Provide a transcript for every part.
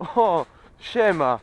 O, siema.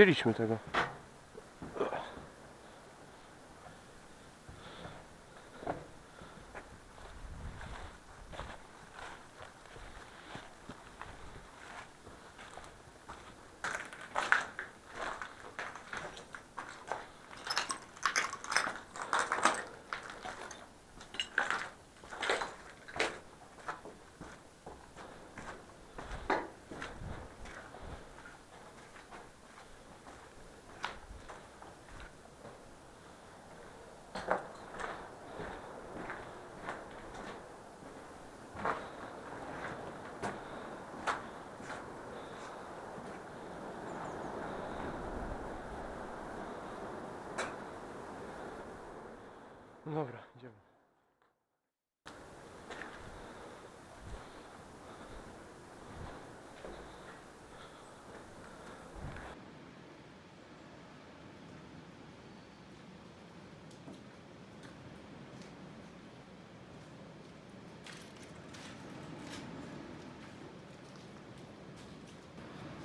No, bo nie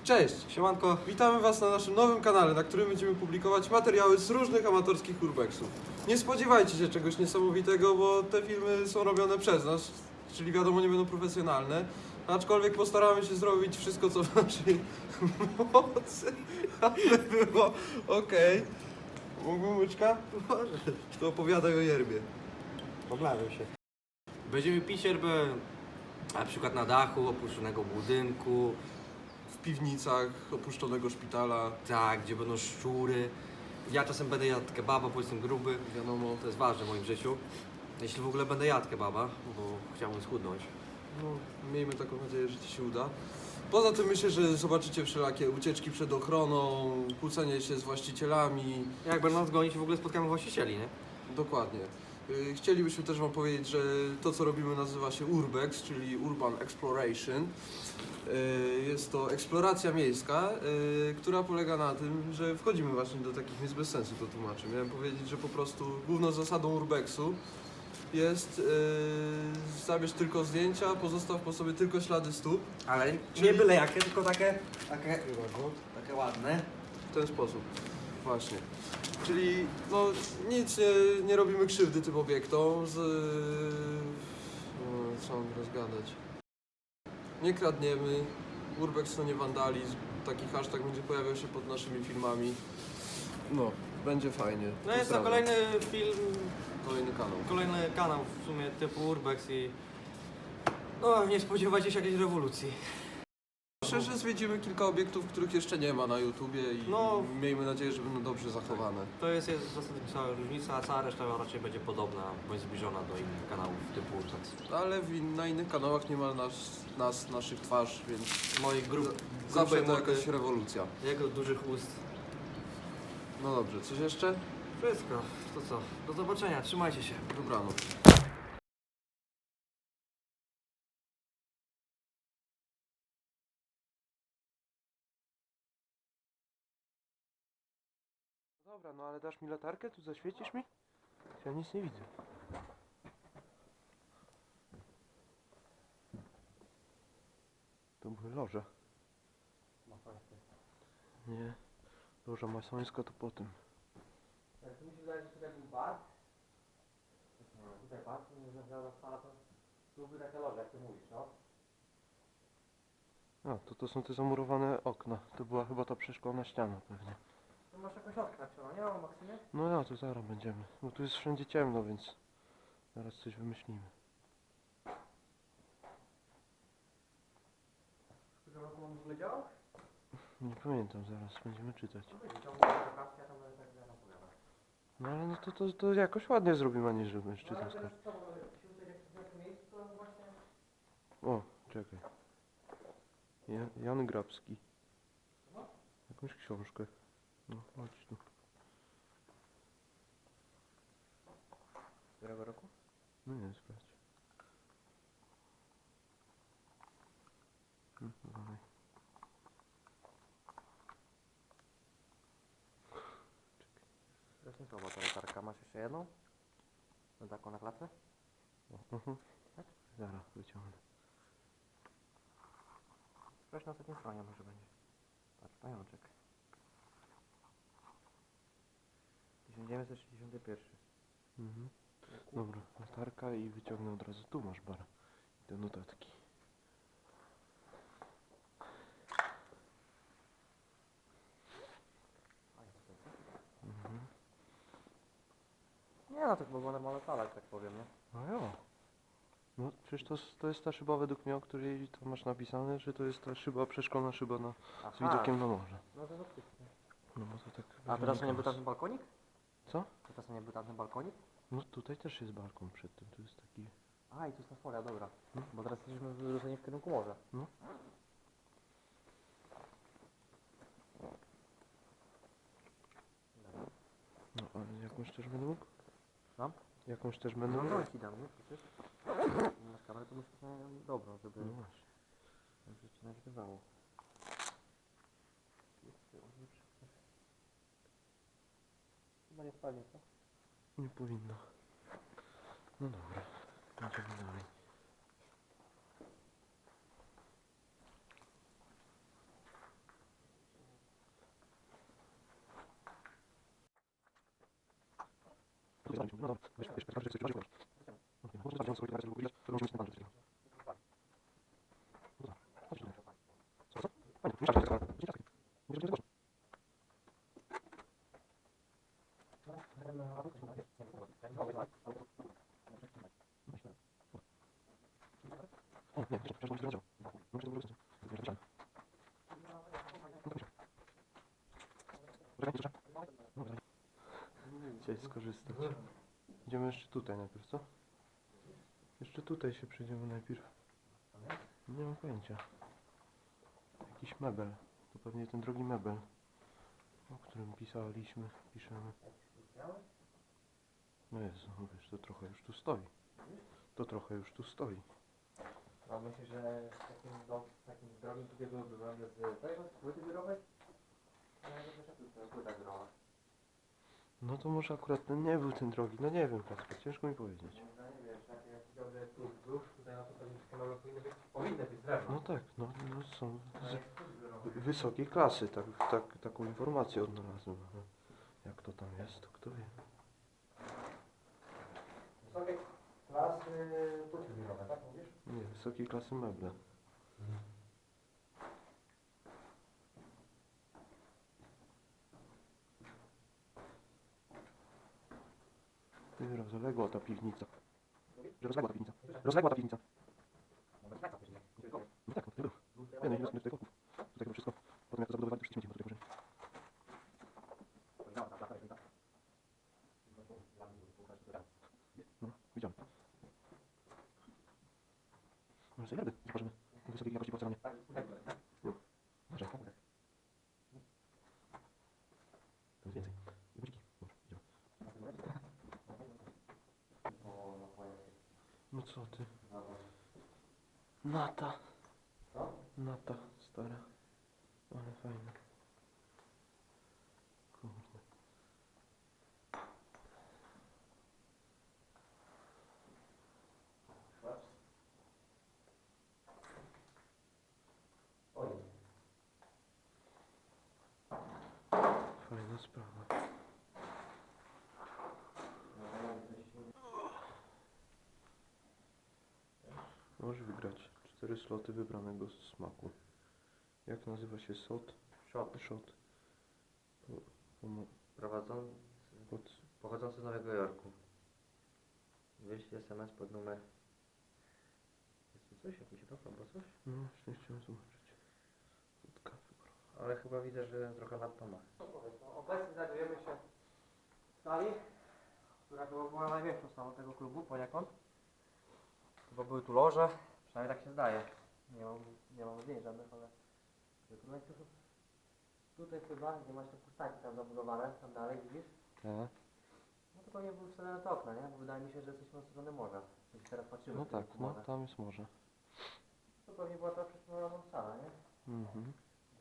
Cześć! Siemanko, witamy Was na naszym nowym kanale, na którym będziemy publikować materiały z różnych amatorskich urbexów. Nie spodziewajcie się czegoś niesamowitego, bo te filmy są robione przez nas, czyli wiadomo nie będą profesjonalne, aczkolwiek postaramy się zrobić wszystko co w naszej mocy, aby było okej. Mógłbym łyczka? To opowiadaj o yerbie. Poglawiam się. Będziemy pić yerbę na przykład na dachu opuszczonego budynku, W piwnicach opuszczonego szpitala, tak, gdzie będą szczury. Ja czasem będę jadł kebaba, bo jestem gruby. wiadomo. To jest ważne w moim życiu. Jeśli w ogóle będę jadł kebaba, bo chciałbym schudnąć. No, miejmy taką nadzieję, że Ci się uda. Poza tym myślę, że zobaczycie wszelakie ucieczki przed ochroną, kłócenie się z właścicielami. Jak będą nas gonić, w ogóle spotkamy właścicieli, nie? Dokładnie. Y, Chcielibyśmy też Wam powiedzieć, że to co robimy nazywa się Urbex, czyli Urban Exploration. Y, Jest to eksploracja miejska, y, która polega na tym, że wchodzimy właśnie do takich miejsc bez sensu, to tłumaczę. Miałem powiedzieć, że po prostu główną zasadą Urbexu jest yy, zabierz tylko zdjęcia, pozostaw po sobie tylko ślady stóp. Ale nie byle jakie, tylko takie, takie, takie ładne. W ten sposób. Właśnie. Czyli no, nic nie, nie robimy krzywdy tym obiektom z... No, co mam rozgadać? Nie kradniemy. Urbex to nie wandalizm. Taki hashtag będzie pojawiał się pod naszymi filmami. No, będzie fajnie. No jest to Pozdrawiam. kolejny film, Kolejny kanał. kolejny kanał w sumie typu Urbex i... No, nie spodziewajcie się jakiejś rewolucji. Że zwiedzimy kilka obiektów, których jeszcze nie ma na YouTubie i No. miejmy nadzieję, że będą dobrze zachowane. To jest, jest zasadnicza różnica, a cała reszta raczej będzie podobna, bądź zbliżona do innych kanałów typu Urbex. Ale w in, na innych kanałach nie ma nas, nas naszych twarz, więc Moich grup, zawsze to mordy, jakaś rewolucja. jego dużych ust. No dobrze, coś jeszcze? Wszystko. To co? Do zobaczenia, trzymajcie się. Dobranoc. Dobra, no ale dasz mi latarkę? Tu zaświecisz mi? Ja nic nie widzę. To były loże. Nie. Loża masońska to po tym. Tak, tu mi się wydaje, że tutaj był bar. Tutaj bar, tu nie sala, to byłby takie loże, jak ty mówisz, no. A, to to są te zamurowane okna. To była chyba ta przeszkolna ściana pewnie. Tu masz jakąś okna, nie ma Maksymie? No ja, to zaraz będziemy. Bo tu jest wszędzie ciemno, więc zaraz coś wymyślimy. W którym roku on w ogóle działał? Nie pamiętam, zaraz będziemy czytać. No będzie, ciągle te kapki, a tam będę tak. No ale no to, to, to jakoś ładnie zrobimy, a nie żeby No czytał ale skoro. teraz co, bo się tutaj w jakim miejscu, to właśnie... O, czekaj. Ja, Jan Grabski. No. Jakąś książkę. No, chodź tu. Którego roku? No nie, sprawdź. Hmm, dalej. To jest nie słaba ta latarka. Masz jeszcze jedną? No taką na klatce? O, mhm. Zaraz wyciągnę. Sprawdź na ostatniej stronie może będzie. Patrz, pajączek. 1961. Mhm. Dobra, latarka i wyciągnę od razu. Tu masz bar. I te notatki. Mhm. Nie no, to chyba była normalna sala, jak tak powiem, nie? No jo. No przecież to, s- to jest ta szyba według mnie, o której tam masz napisane, że to jest ta szyba, przeszkolna szyba na, z widokiem na morze. No to faktycznie. No bo to tak A teraz to nie był wynika tamten balkonik? Co? To to nie był tamten balkonik? No tutaj też jest balkon przed tym, tu jest taki... A, i tu jest ta folia, dobra. No. Bo teraz jesteśmy wyrzuceni w kierunku morza. No. No ale jakąś też będę mógł? Mam? Jakąś też będę No mógł? to ci dam, nie? Przecież. Masz kamerę, to musisz mieć dobrą, żeby, No właśnie. żeby ci nagrywało. Nie powinno. No dobra, idziemy dalej. Chciałeś skorzystać. Idziemy jeszcze tutaj najpierw, co? Jeszcze tutaj się przejdziemy najpierw. Nie mam pojęcia. Jakiś mebel. To pewnie ten drogi mebel, o którym pisaliśmy, piszemy. No Jezu, no wiesz, to trochę już tu stoi. To trochę już tu stoi. A myślisz, że takim, dom, takim drogim tutaj byłby zrobiony z tego, z płyty biurowej? No ja nie wiem, że to płyta biurowa. No to może akurat ten nie był ten drogi, no nie wiem Kasper, ciężko mi powiedzieć. Moim zdaniem, wiesz, takie jak dobry tu wzdłuż, tutaj na to pewnie powinny być, powinny być. No tak, no, no są z wysokiej klasy, tak, tak, taką informację odnalazłem. ale Jak to tam jest, to kto wie. Wysokiej klasy płyty biurowe, tak? Nie, wysokiej klasy meble. Ty, Rozległa ta piwnica. Rozległa ta piwnica. Rozległa ta piwnica. No taka pewnie. Tylko No tak, no to był. Nie, no ile tutaj koków. Tutaj chyba wszystko. Potem jak to zabudowali, to wszyscy śmieci tutaj położyli. powiedziałem, ta plata jest tak. No, widziałem. Może sobie rady, zobaczymy. Wysokiej jakości porcelanie. Może. To jest więcej. I budziki. Może, idziemy. No co ty? Nata. Co? Nata, stara. Ale fajna. Kurde. Oj. sprawa. Możesz wygrać cztery sloty wybranego smaku. Jak nazywa się sot? Shop Shot. Po, pomo- prowadzący, pod, pochodzący z Nowego Jorku. Wyślij SMS pod numer... Jest tu coś? Jakiś rok albo coś? no właśnie chciałem zobaczyć. Ale chyba widzę, że trochę nad to ma. Obecnie znajdujemy się w sali, która chyba była największą salą tego klubu poniekąd. Chyba były tu loże, przynajmniej tak się zdaje. Nie mam, nie mam zdjęć żadnych, ale... tu, tutaj chyba, gdzie masz te pustaki tam zabudowane, tam dalej widzisz? Tak. No to pewnie był wcale te okna, nie? Bo wydaje mi się, że jesteśmy od strony morza. Jeśli teraz patrzymy No w tak, no morza. tam jest morze. To pewnie była ta przesunowana sala, nie? Mhm.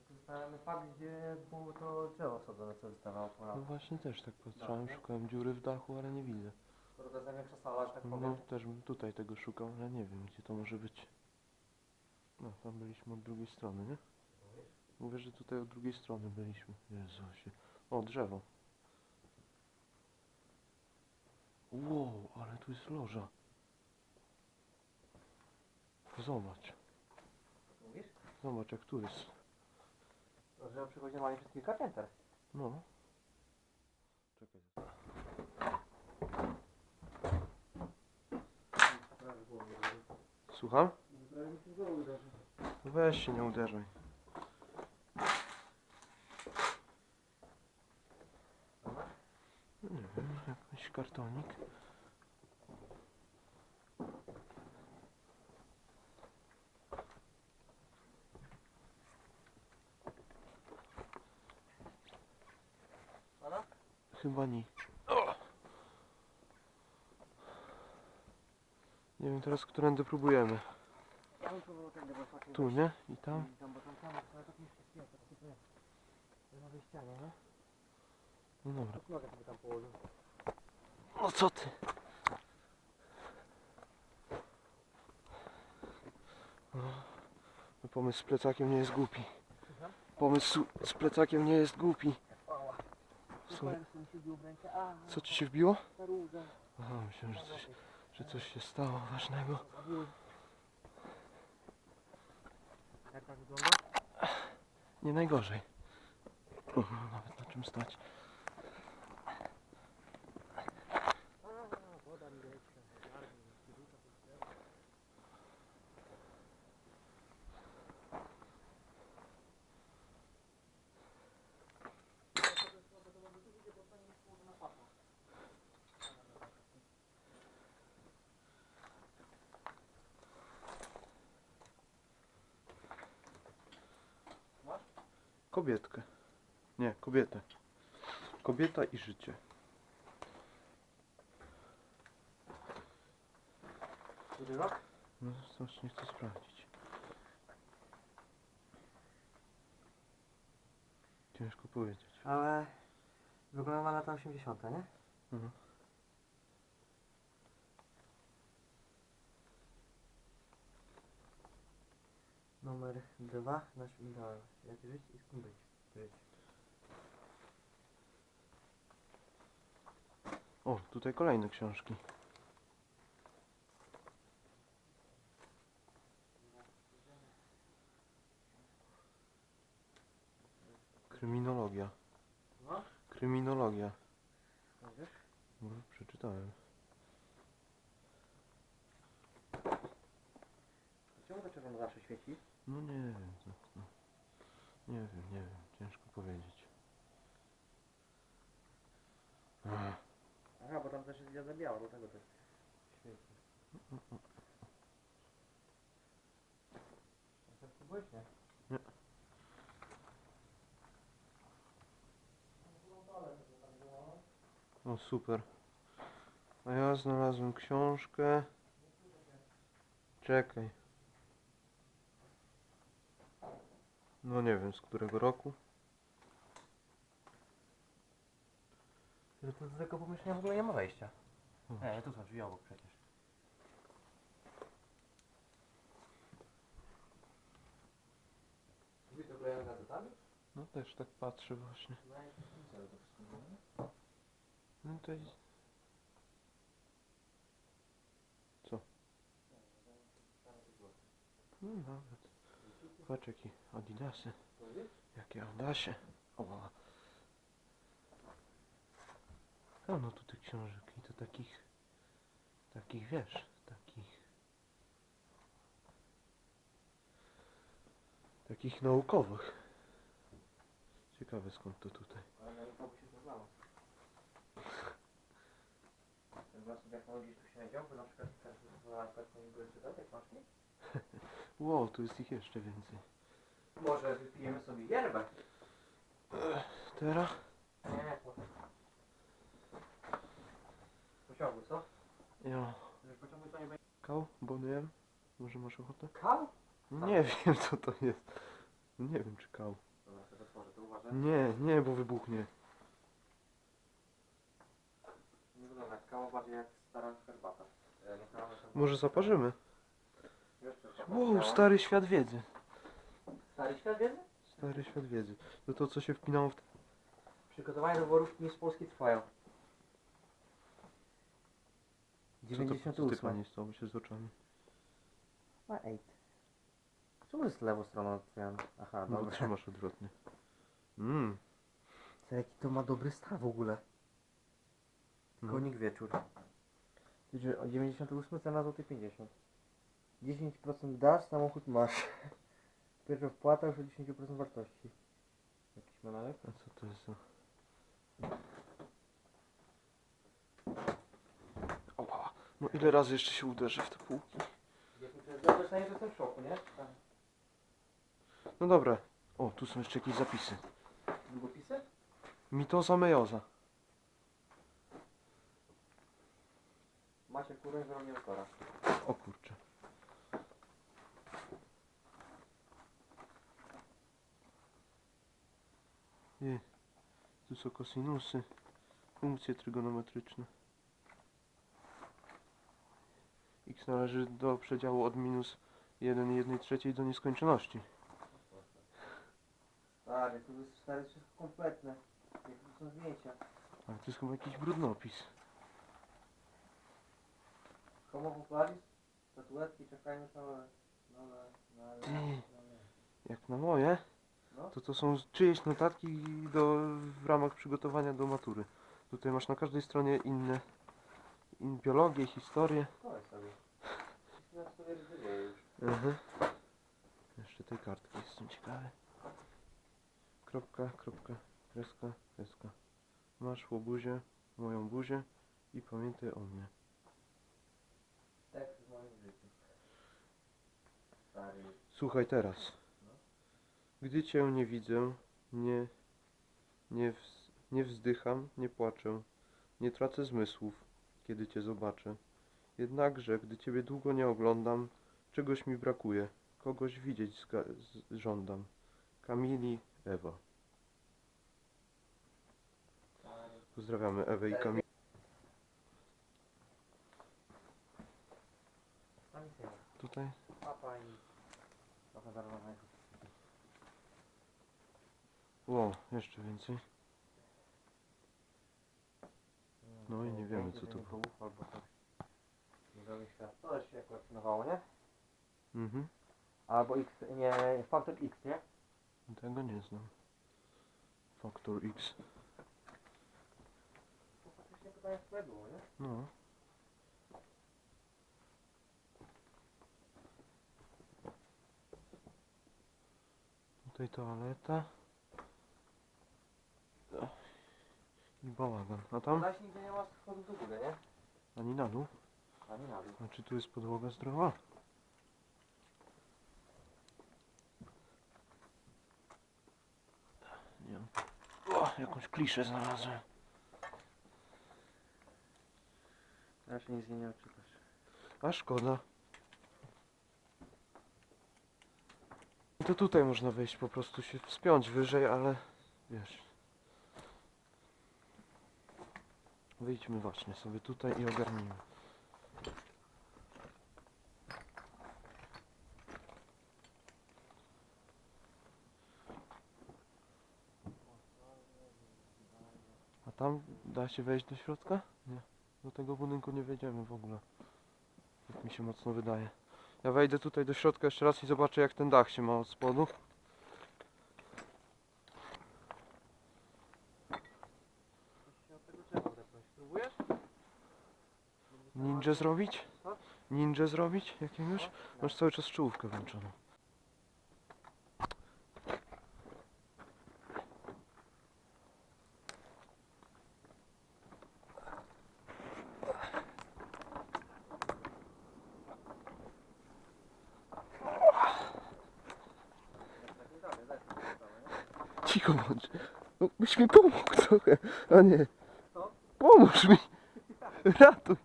Tu Zastanawiamy fakt, gdzie było to drzewo sadzone, co wystawało po No latach. właśnie też tak patrzałem, Dobra. szukałem dziury w dachu, ale nie widzę. Że tak powiem. No też bym tutaj tego szukał, ale nie wiem gdzie to może być. No tam byliśmy od drugiej strony, nie? Mówię, że tutaj od drugiej strony byliśmy. Jezusie. O, drzewo. Wow, ale tu jest loża. Zobacz. Mówisz? Zobacz jak tu jest. Że przychodzi normalnie przez kilka pięter. No. Czekaj. Słucham? Weź się, nie uderzaj. No Nie wiem, jakiś kartonik. Chyba nie. O! Nie wiem teraz, którędy próbujemy. Tu, nie? I tam? No dobra. O co ty? O, no pomysł z plecakiem nie jest głupi. Pomysł z plecakiem nie jest głupi. Co, co ci się wbiło? Aha, myślałem, że coś, że coś się stało ważnego. Jak tak wygląda? Nie najgorzej. Nawet na czym stać. Kobietkę. Nie, kobietę. Kobieta i życie. Który rok? No strasznie chcę sprawdzić. Ciężko powiedzieć. Ale wygląda na lata 80, nie? Mhm. Numer 2 nasz ideał. Jak żyć i z kim być? Żyć. O, tutaj kolejne książki. Kryminologia. No? Kryminologia. Wiesz? No, przeczytałem. Czemu to czerwono zawsze świeci? No nie wiem. To, no. Nie wiem, nie wiem. Ciężko powiedzieć. Ach, Aha, bo tam też jest jazda biała, do tego też świeci. A to spróbujesz, nie? Nie. O super. A ja znalazłem książkę. Czekaj. No nie wiem z którego roku. Że to do tego pomieszczenia w ogóle nie ma wejścia. Hmm. Nie, tu są drzwi obok przecież. Drzwi to klejone gazetami? No. Też tak patrzę właśnie. No to jest... Co? No nawet. Patrz jakie adidasy. Jakie adidasy. O. A no tu tych książek i to takich... Takich wiesz, takich... Takich naukowych. Ciekawe skąd to tutaj. Ale się to znało. Ten własny technologii tu się bo na przykład teraz na iPad nie były czytać, jak masz nie? Wow, tu jest ich jeszcze więcej. Może wypijemy sobie yerbę? Teraz? Nie, potem. Pociągu, co? Ja. Że pociągu to nie będzie. Kał? Boniem? Może masz ochotę? Kał? Nie wiem co to jest. Nie wiem czy kał. Dobra, otworzę, to uważaj. Nie, nie, bo wybuchnie. Nie wygląda jak kawa, bardziej jak stara herbata. E, Może zaparzymy? Wow, stary świat wiedzy. Stary świat wiedzy? Stary świat wiedzy. No to co się wpinało w... Przygotowania do borówki z Polski trwają. Co to, co ty pani stało się z oczami? Ma 8. Czemu jest lewą stroną otwierana? Aha, No dobra. trzymasz odwrotnie. Mmm. Co, jaki to ma dobry stan w ogóle? No. Konik wieczór. Wiecie, o 98 cena złoty 50. 10% dasz, samochód masz. Pierwsza wpłata już o 10% wartości. Jakiś manewr? A co to jest za... Oła. No ile razy jeszcze się uderzy w te półki? Że jestem w szoku, nie? Tak. No dobra. O, tu są jeszcze jakieś zapisy. Długopisy? Mitoza mejoza. Macie kurę, że nie okora. O kurczę. Nie. Tu są kosinusy, funkcje trygonometryczne. X należy do przedziału od minus 1 1 trzeciej do nieskończoności. Stary, tu jest stary wszystko kompletne. Jak tu są zdjęcia. Ale to jest chyba jakiś brudnopis. Homo popularis? Statuetki czekają na nowe. Nowe, nowe, Ty. Jak na moje. To to są czyjeś notatki do, w ramach przygotowania do matury. Tutaj masz na każdej stronie inne in, biologię, historię. Kolej sobie. Ja sobie ryzykuję już. Mhm. Jeszcze tej kartki jestem ciekawy. Kropka, kropka, kreska, kreska. Masz łobuzię, moją buzię i pamiętaj o mnie. Tekst w moim życiu. Stary. Słuchaj teraz. Gdy cię nie widzę, nie, nie, wz, nie wzdycham, nie płaczę, nie tracę zmysłów, kiedy cię zobaczę. Jednakże, gdy ciebie długo nie oglądam, czegoś mi brakuje, kogoś widzieć żądam. Kamili, Ewa. Pozdrawiamy Ewę i Kamilę. Ma. Tutaj Papa i... Trochę zarwanego. Ło, jeszcze więcej. No i nie wiemy, co to było. To też się kolekcjonowało, nie? Mhm. Albo X, nie, Factor X, nie? Tego nie znam. Factor X. To faktycznie pytanie było, nie? No. Tutaj toaleta. I bałagan. A tam? Zaś nigdzie nie ma schodów do góry, nie? Ani na dół. Ani na dół. A czy tu jest podłoga zdrowa? Nie. O, jakąś kliszę znalazłem. Raczej nic nie odczytasz. A szkoda. To tutaj można wejść, po prostu się wspiąć wyżej, ale wiesz. Wyjdźmy właśnie sobie tutaj i ogarnijmy. A tam da się wejść do środka? Nie. Do tego budynku nie wejdziemy w ogóle. Tak mi się mocno wydaje. Ja wejdę tutaj do środka jeszcze raz i zobaczę jak ten dach się ma od spodu. Ninja zrobić? Ninja zrobić jakiegoś? Masz cały czas czołówkę włączoną. Cicho bądź. No, byś mi pomógł trochę, a nie. Pomóż mi. Ratuj.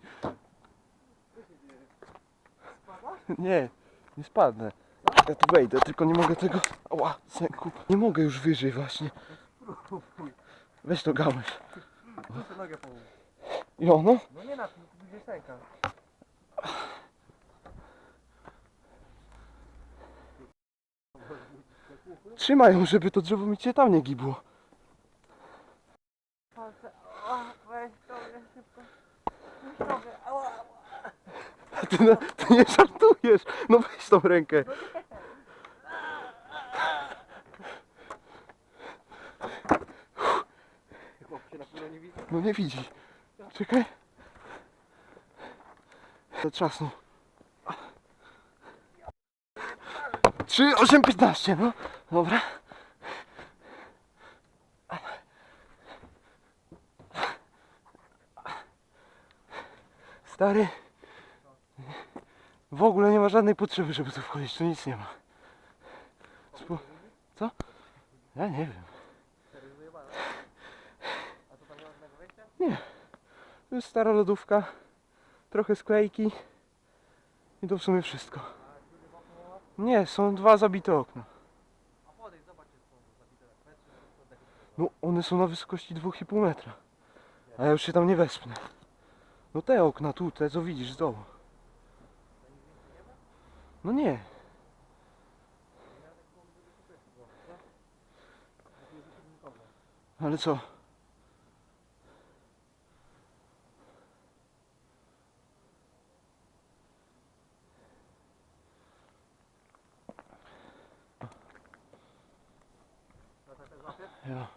Nie, nie spadnę. Ja tu wejdę, tylko nie mogę tego... Ała, sęku. Nie mogę już wyżej właśnie. Weź to gałęź. Muszę nogę. I ono? No nie na tym, tu gdzieś ręka. Trzymaj ją, żeby to drzewo mi cię tam nie gibło. Palce, ała, weź sobie szybko. Weź sobie, ała, ała. A Ty, na- ty nie żartujesz. No weź tą rękę. Nie. No nie widzi. Czekaj. Zatrzasnął. 3, 8, 15, no. Dobra. Stary. W ogóle nie ma żadnej potrzeby, żeby tu wchodzić. Tu nic nie ma. Spo... Co? Ja nie wiem. Nie? To jest stara lodówka, trochę sklejki i to w sumie wszystko. Nie, są dwa zabite okna. No, one są na wysokości 2,5 metra. A ja już się tam nie wespnę. No te okna tu, te co widzisz z dołu. No nie. Ale co? Ja.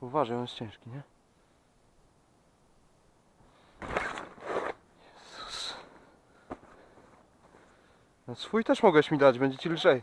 Uważaj, on jest ciężki, nie? No swój też mogłeś mi dać, będzie ci lżej.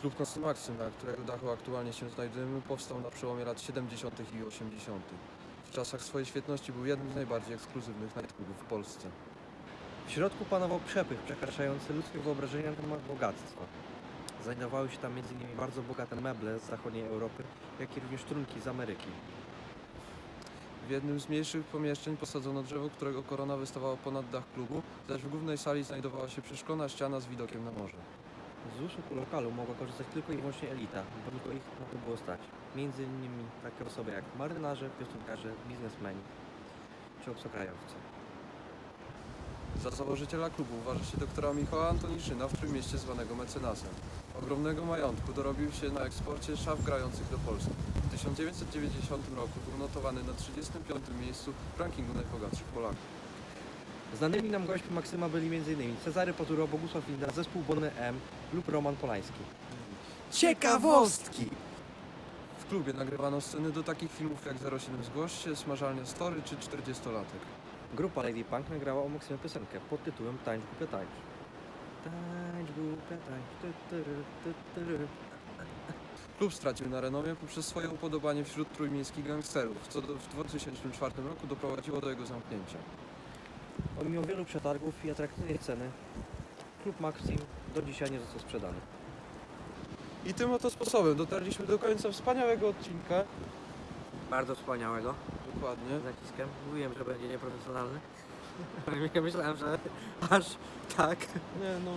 Klub Nocny Maksym, na którego dachu aktualnie się znajdujemy, powstał na przełomie lat 70. i 80. W czasach swojej świetności był jednym z najbardziej ekskluzywnych nightclubów w Polsce. W środku panował przepych przekraczający ludzkie wyobrażenia na temat bogactwa. Znajdowały się tam m.in. bardzo bogate meble z zachodniej Europy, jak i również trunki z Ameryki. W jednym z mniejszych pomieszczeń posadzono drzewo, którego korona wystawała ponad dach klubu, zaś w głównej sali znajdowała się przeszklona ściana z widokiem na morze. Z usług lokalu mogła korzystać tylko i wyłącznie elita, bo tylko ich to było stać. Między innymi takie osoby jak marynarze, piosenkarze, biznesmeni czy obcokrajowcy. Za założyciela klubu uważa się doktora Michała Antoniszyna w Trójmieście zwanego mecenasem. Ogromnego majątku dorobił się na eksporcie szaf grających do Polski. W 1990 roku był notowany na 35 miejscu w rankingu najbogatszych Polaków. Znanymi nam gośćmi Maksyma byli m.in. Cezary Poturo, Bogusław Linda, zespół Bony M lub Roman Polański. Ciekawostki! W klubie nagrywano sceny do takich filmów jak 07 Zgłoś się, Smażalnia Story czy 40-latek. Grupa Lady Punk nagrała o Maksymie piosenkę pod tytułem Tańcz głupia tańcz. Tańcz głupia tańcz. Klub stracił na renomie poprzez swoje upodobanie wśród trójmiejskich gangsterów, co do, w 2004 roku doprowadziło do jego zamknięcia. Pomimo wielu przetargów i atrakcyjnej ceny, klub Maxim do dzisiaj nie został sprzedany. I tym oto sposobem dotarliśmy do końca wspaniałego odcinka. Bardzo wspaniałego. Dokładnie. Z naciskiem. Mówiłem, że będzie nieprofesjonalny. Ja Myślałem, że aż tak. Nie, no,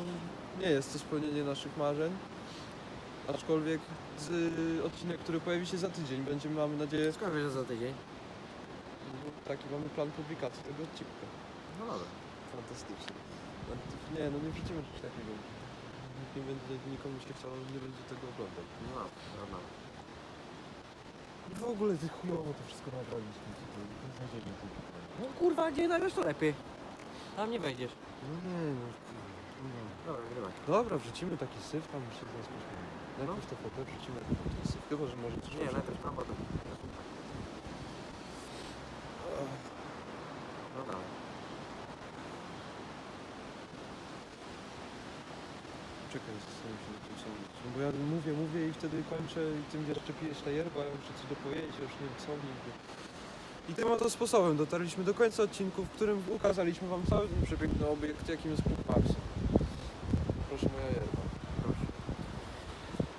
nie jest to spełnienie naszych marzeń. Aczkolwiek z, y, odcinek, który pojawi się za tydzień, będzie, mamy nadzieję, Skąd wiesz, że za tydzień? taki mamy plan publikacji tego odcinka. No dobra. Fantastycznie. No, Nie, no nie wrzucimy czegoś takiego. Nikt nie będzie, nikomu się chciało, nie będzie tego oglądać. No dobra. I w ogóle ty chujowo to wszystko nagraliśmy. No kurwa, gdzie nagrasz to lepiej. Tam nie wejdziesz. No nie, no. kurwa. Dobra, grywaj. Dobra, wrzucimy taki syf, tam się teraz pośmiemy. Najpierw to fotę wrzucimy taki taki syf. Chyba, że może coś Nie, najpierw tam, potem. Dobra. Czekaj, zastanawiam się nad tym mówić. No bo ja mówię, mówię i wtedy kończę i tym jeszcze pijesz ta yerba, ja muszę coś dopowiedzieć, już nie wiem co nigdy. I tym oto sposobem dotarliśmy do końca odcinku, w którym ukazaliśmy wam cały ten przepiękny obiekt, jakim jest Punkt Maxi. Proszę moja yerba. Proszę.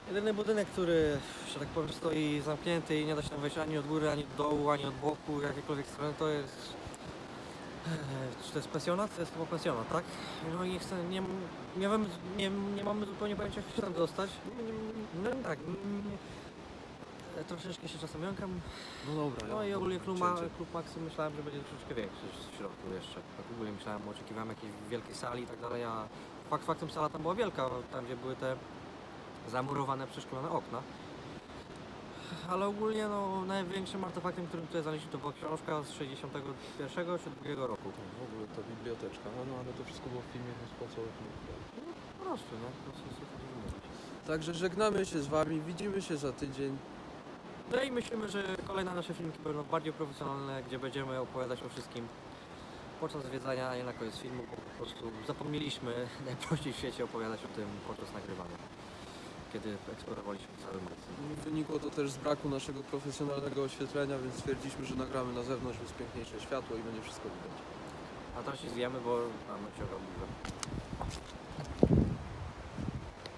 Jedyny budynek, który, że tak powiem, stoi zamknięty i nie da się tam wejść ani od góry, ani od dołu, ani od boku, jakiejkolwiek strony, to jest... e, Czy to jest pensjonat? To jest chyba pensjonat, tak? No i chcę, nie, nie, wiem, nie, nie mamy zupełnie pojęcia, jak się tam dostać. No tak, mm, e, troszeczkę się czasem jąkam. No dobra. No i ogólnie klub, ma, klub Maxy myślałem, że będzie troszeczkę większy w środku jeszcze. Tak ogólnie myślałem, oczekiwałem jakiejś wielkiej sali i tak dalej, a fakt faktem sala tam była wielka, tam gdzie były te zamurowane, przeszklone okna. Ale ogólnie no, największym artefaktem, którym tutaj znaleźliśmy to była książka z 61 czy 2 roku. W ogóle ta biblioteczka, no, no ale to wszystko było w filmie, więc po co o tym mówię? Po prostu, nie? Po prostu mówić. Także żegnamy się z wami, widzimy się za tydzień. No i myślimy, że kolejne nasze filmiki będą bardziej profesjonalne, gdzie będziemy opowiadać o wszystkim podczas zwiedzania, a nie na koniec filmu, bo po prostu zapomnieliśmy najprościej w świecie opowiadać o tym podczas nagrywania, kiedy eksplorowaliśmy cały Marcin. Wynikło to też z braku naszego profesjonalnego oświetlenia, więc stwierdziliśmy, że nagramy na zewnątrz, jest piękniejsze światło i będzie wszystko widać. A teraz się zwijamy, bo mamy ciągle.